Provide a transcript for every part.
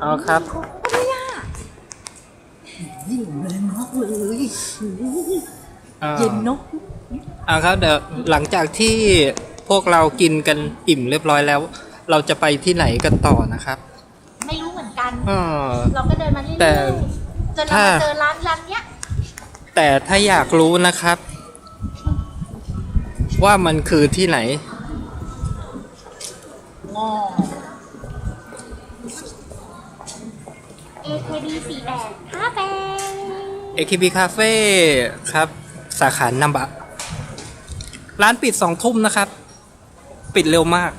เอาครับยิ่งเลยมากเลยอ่าเย็นเนกเอาครับเดี๋ยวหลังจากที่พวกเรากินกันอิ่มเรียบร้อยแล้ว เราจะไปที่ไหนกันต่อนะครับไม่รู้เหมือนกัน อ่า เราก็เดินมาเรื่แต่อยๆจนเราถ้ามาเจอร้านร้านเนี้ยแต่ถ้าอยากรู้นะครับ ว่ามันคือที่ไหน งอ AKB สี่แปดห้าแปด AKB Cafe ครับ สาขานัมบะ ร้านปิดสองทุ่มนะครับ ปิดเร็วมาก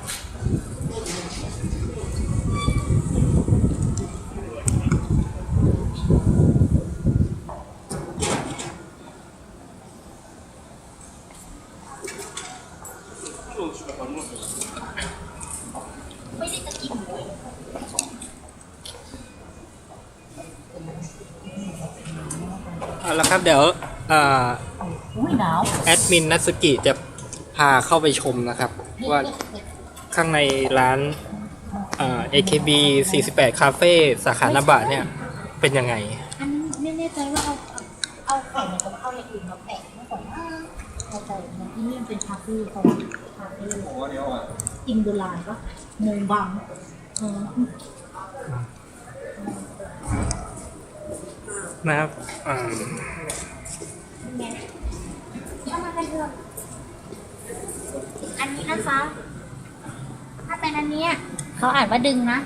ไม่ได้จะกินเลย เอาละครับเดี๋ยวอ่าอุ้ยหนาวแอดมินนัตสกิจะพาเข้าไปชมนะครับ ว่าข้างในร้านอ่า AKB 48 Cafe สาขานาบะเนี่ย เป็นยังไง อันนี้ไม่แน่ใจว่าเอาเอาไข่กับเอาอย่างอื่นมาแปะมื่อก่อนว่าเอาแต่ที่นี่มันเป็นคาเฟ่เขาคาเฟ่อินโดลานปะมงบังเออ นะครับอ่าเข้ามากันเถอะอันนี้นะคะ ถ้าเป็นอันเนี้ยเขาอ่านว่าดึงนะ